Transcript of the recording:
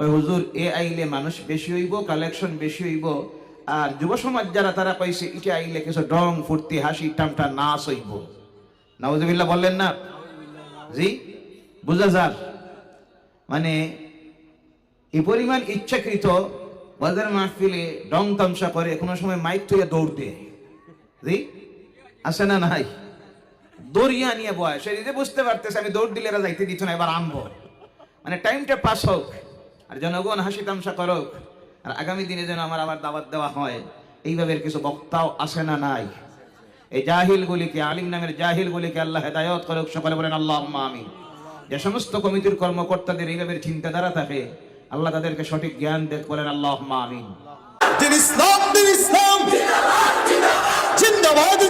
কয়, হুজুর, এ আইলে মানুষ বেশি হইব কালেকশন বেশি হইব। আর যুব সমাজ যারা, তারা কইছে এটা আইলে কিছু ডং ফুর্তি, হাসি, টামটা নাচ হইব। নাউজুবিল্লাহ বললেন না? জি? বুঝা যার মানে এই পরিমাণ ইচ্ছাকৃত বাজার মাহফিলে ডং তামসা করে, কোনো সময় মাইক তুলে দৌড় দিয়ে। জি? আছে না নাই? দৌড়িয়া নিয়ে বয়, সে নিজে বুঝতে পারতেছে, আমি দৌড় দিলে এরা যাইতে দিত না, এবার আনব। মানে টাইমটা পাস হোক। আর জনগণ হাসি তামসা করুক, আর আগামী দিনে যেন আমার আবার দাওয়াত দেওয়া হয়, এইভাবে কিছু বক্তাও আসে না নাই। এই জাহিল গুলিকে আলিম নামের জাহিল গুলিকে আল্লাহ হেদায়ত করুক, সকলে বলেন আল্লাহ আমি যে সমস্ত কমিটির কর্মকর্তাদের এইভাবে চিন্তাধারা থাকে, আল্লাহ তাদেরকে সঠিক জ্ঞান দেখ, বলেন আল্লাহ আমিন। ইসলাম ইসলাম জিন্দাবাদ।